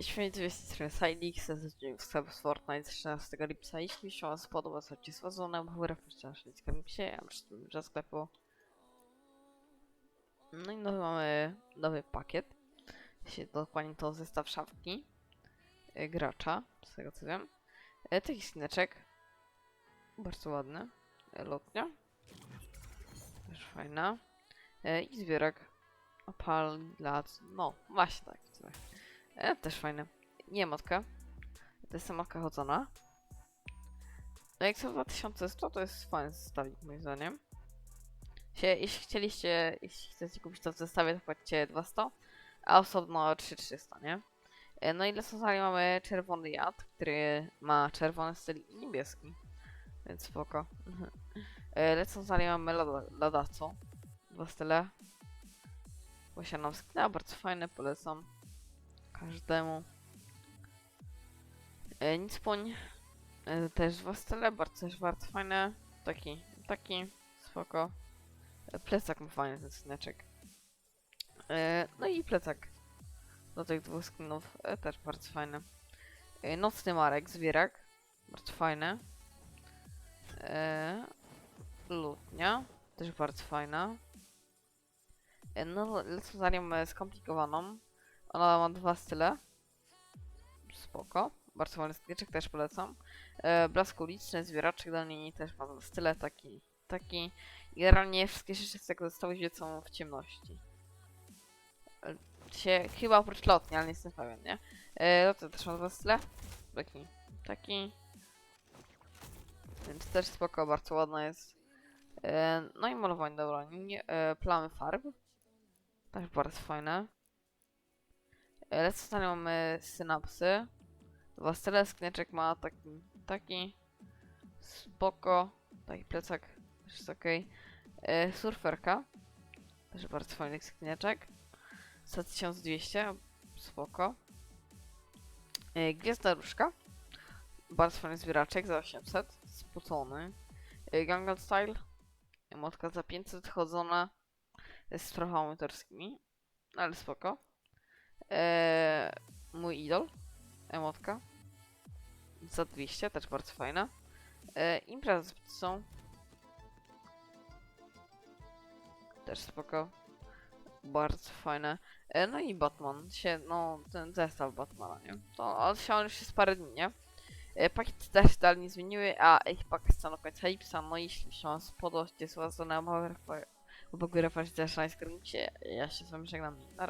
Świetnie jest strony Silix, z sklep z Fortnite z 13 lipca. Jeśli się wam spodoba, słuchajcie z wazonem, bo wciąż nie sklepie się, ja przy tym, że sklepu. No i nowy mamy nowy pakiet. Się dokładnie to zestaw szafki e, gracza, z tego co wiem. E, taki skineczek. Bardzo ładny. Lotnia. Też fajna. E, I zbierak. Opal dla... No, właśnie tak. E, też fajne. Nie matka. To jest matka chodzona. No jak są 2100 to jest fajny zestawik moim zdaniem. Się, jeśli chcieliście, jeśli chcecie kupić to w zestawie, to płacicie 200, a osobno 3300, nie? E, No i dla Sozali mamy czerwony jad, który ma czerwony styl i niebieski. Więc spoko. E, Lecą z mamy lada, ladaco. Dwa style. Posiadam skina, bardzo fajne, polecam każdemu. E, nic poń. E, też dwa style, bardzo, też bardzo fajne. Taki, taki, spoko. E, plecak ma fajny ten skinaczek. E, no i plecak do tych dwóch skinów e, też bardzo fajny. E, nocny Marek, zwierak. Bardzo fajny. E, lutnia, też bardzo fajna. E, no, lecą e, skomplikowaną. Ona ma dwa style. Spoko. Bardzo fajny skrzyczek, też polecam. E, blask uliczny, zwieraczek do niej też ma dwa style, taki, taki. Generalnie wszystkie rzeczy z tego zestawu świecą w ciemności. E, się, chyba oprócz lotni, ale nie jestem pewien, nie? E, loty też ma dwa style. Taki, taki. Więc też spoko, bardzo ładna jest. E, no i malowanie, dobra. Nie, e, plamy farb. Też bardzo fajne. E, Lecę stanie mamy synapsy. Dwa style, sknieczek ma taki, taki. Spoko. Taki plecak, też jest okej. E, Surferka. Też bardzo fajny sknieczek. Za 1200, spoko. E, Gwiazda różka. Bardzo fajny zbieraczek za 800. Spocony. E, Style. Emotka za 500, chodzona z strofami autorskimi. Ale spoko. Eee, mój idol. Emotka. Za 200, też bardzo fajna. Eee, imprezy z pizzą. Też spoko. Bardzo fajne. E, no i Batman. Się, no, ten zestaw Batmana, nie? To on już jest parę dni, nie? E, pakiety też dalej nie zmieniły, a ich pakiet stan do końca lipca. No jeśli się wam spodobał, jest łazona, bo w ogóle też na skrycie. Ja się z wami żegnam. Na